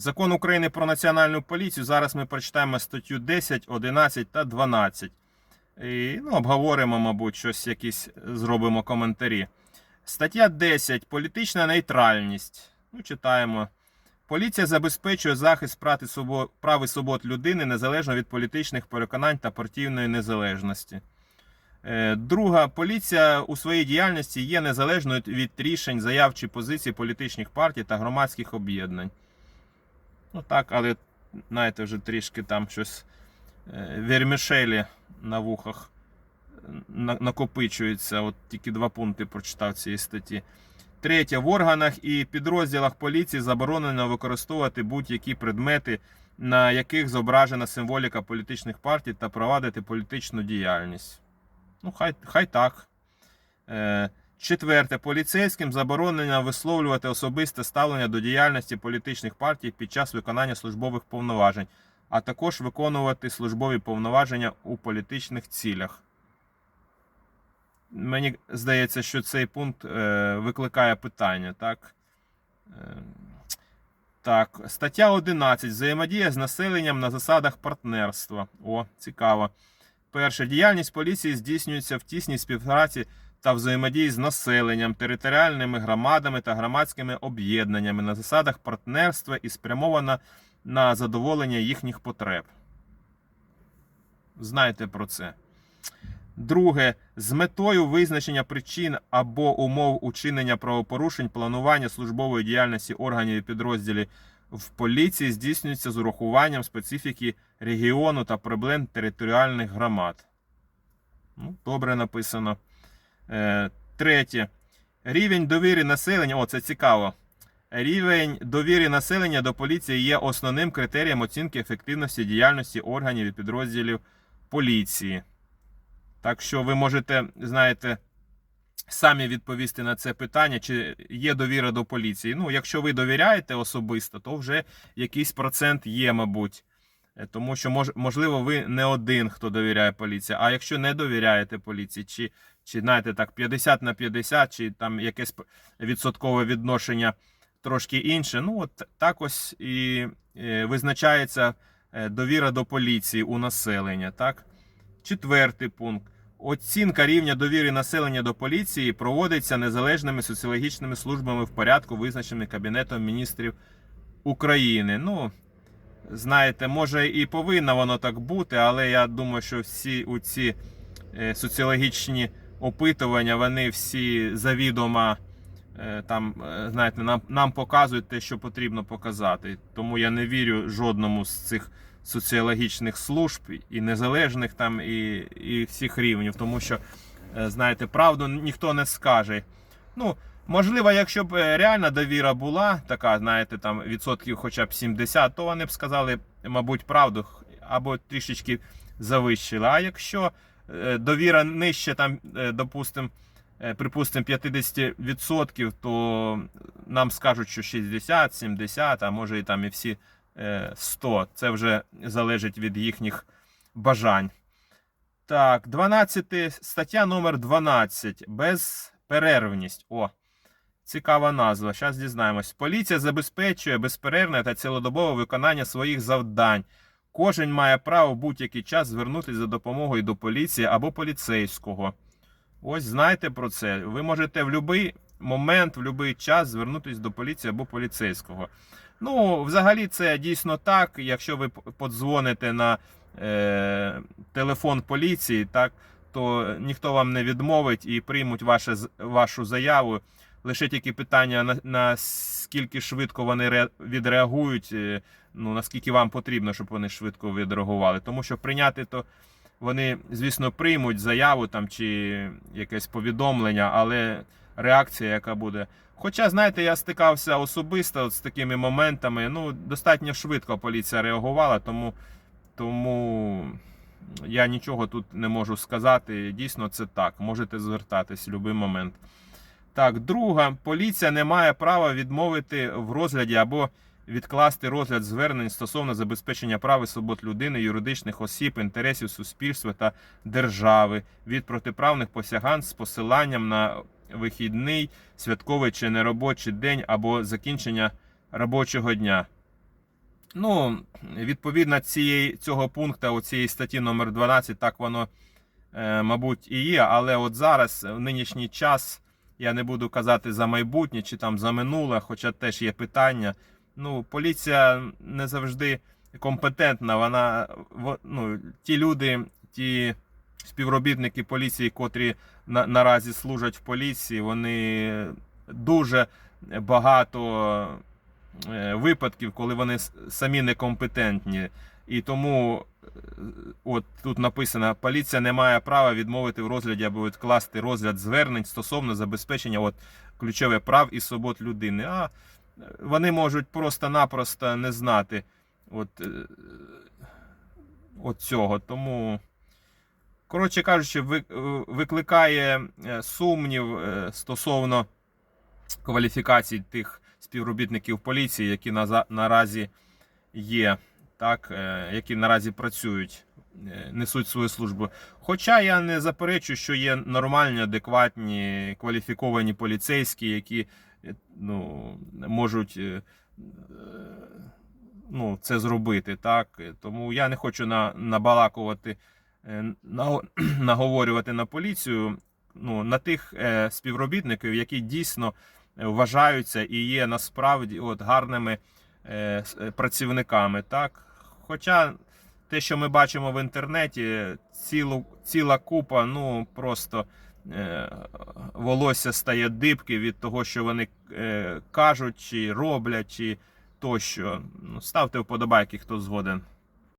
Закон України про національну поліцію. Зараз ми прочитаємо статтю 10, 11 та 12. І ну, обговоримо, мабуть, щось якісь зробимо коментарі. Стаття 10. Політична нейтральність. Ну, читаємо. Поліція забезпечує захист прав і свобод, людини незалежно від політичних переконань та партійної незалежності. Е, Друга, поліція у своїй діяльності є незалежною від рішень, заяв чи позицій політичних партій та громадських об'єднань. Ну так, але знаєте, вже трішки там щось е, вермішелі на вухах накопичується. От тільки два пункти прочитав цієї статті. Третє. В органах і підрозділах поліції заборонено використовувати будь-які предмети, на яких зображена символіка політичних партій та провадити політичну діяльність. Ну, хай, хай так. Е, Четверте. Поліцейським заборонено висловлювати особисте ставлення до діяльності політичних партій під час виконання службових повноважень, а також виконувати службові повноваження у політичних цілях. Мені здається, що цей пункт е, викликає питання, так? Е, так, стаття 11. Взаємодія з населенням на засадах партнерства. О, цікаво. Перше. Діяльність поліції здійснюється в тісній співпраці та взаємодії з населенням, територіальними громадами та громадськими об'єднаннями на засадах партнерства і спрямована на задоволення їхніх потреб. Знайте про це. Друге, з метою визначення причин або умов учинення правопорушень, планування службової діяльності органів і підрозділів в поліції здійснюється з урахуванням специфіки регіону та проблем територіальних громад. Ну, добре написано. Е, третє. Рівень довіри населення. О, це цікаво. Рівень довіри населення до поліції є основним критерієм оцінки ефективності діяльності органів і підрозділів поліції. Так що ви можете, знаєте, самі відповісти на це питання, чи є довіра до поліції. Ну, якщо ви довіряєте особисто, то вже якийсь процент є, мабуть. Е, Тому що, можливо, ви не один, хто довіряє поліції. А якщо не довіряєте поліції, чи, чи знаєте, так, 50 на 50, чи там якесь відсоткове відношення трошки інше, ну, от так ось і е, визначається е, довіра до поліції у населення. Так? Четвертий пункт. Оцінка рівня довіри населення до поліції проводиться незалежними соціологічними службами в порядку, визначеними Кабінетом міністрів України. Ну, знаєте, може і повинно воно так бути, але я думаю, що всі ці е, соціологічні опитування, вони всі завідомо е, там, е, знаєте, нам, нам показують те, що потрібно показати. Тому я не вірю жодному з цих соціологічних служб і незалежних там, і, і всіх рівнів, тому що, е, знаєте, правду ніхто не скаже. Ну, можливо, якщо б реальна довіра була, така, знаєте, там відсотків хоча б 70, то вони б сказали, мабуть, правду або трішечки завищили. А якщо довіра нижче, там, е, допустим, е, припустимо, 50%, то нам скажуть, що 60, 70, а може і там і всі е, 100. Це вже залежить від їхніх бажань. Так, 12 стаття номер 12. Безперервність. О, цікава назва. Зараз дізнаємось. Поліція забезпечує безперервне та цілодобове виконання своїх завдань. Кожен має право будь-який час звернутися за допомогою до поліції або поліцейського. Ось знайте про це. Ви можете в будь-який момент, в будь-який час звернутися до поліції або поліцейського. Ну, взагалі, це дійсно так. Якщо ви подзвоните на е, телефон поліції, так, то ніхто вам не відмовить і приймуть ваше, вашу заяву. Лише тільки питання, на, наскільки швидко вони ре, відреагують, е, ну, наскільки вам потрібно, щоб вони швидко відреагували. Тому що прийняти то вони, звісно, приймуть заяву там чи якесь повідомлення, але реакція, яка буде. Хоча, знаєте, я стикався особисто от з такими моментами. Ну, достатньо швидко поліція реагувала, тому, тому я нічого тут не можу сказати. Дійсно, це так. Можете звертатись в будь-який момент. Так, друга, поліція не має права відмовити в розгляді або відкласти розгляд звернень стосовно забезпечення прав і свобод людини, юридичних осіб, інтересів суспільства та держави від протиправних посягань з посиланням на вихідний, святковий чи неробочий день або закінчення робочого дня. Ну, відповідно цієї, цього пункту, у цієї статті номер 12, так воно, е, мабуть, і є. Але от зараз, в нинішній час, я не буду казати за майбутнє чи там за минуле, хоча теж є питання. Ну, поліція не завжди компетентна. Вона ну, ті люди, ті співробітники поліції, котрі на, наразі служать в поліції, вони дуже багато е, випадків, коли вони самі некомпетентні. І тому от тут написано: поліція не має права відмовити в розгляді або відкласти розгляд звернень стосовно забезпечення от, ключове прав і свобод людини. А вони можуть просто-напросто не знати от, е, от цього. Тому, коротше кажучи, е, викликає е, сумнів стосовно кваліфікацій тих співробітників поліції, які наразі є, так, е, які наразі працюють, е, несуть свою службу. Хоча я не заперечую, що є нормальні, адекватні, кваліфіковані поліцейські, які е, ну, можуть ну, це зробити. Так? Тому я не хочу на, набалакувати, на, наговорювати на поліцію. Ну, на тих співробітників, які дійсно вважаються і є насправді от, гарними працівниками. Так? Хоча те, що ми бачимо в інтернеті, цілу, ціла купа, ну просто е, волосся стає дибки від того, що вони е, кажуть, чи роблять, чи тощо. Ну, ставте вподобайки, хто згоден.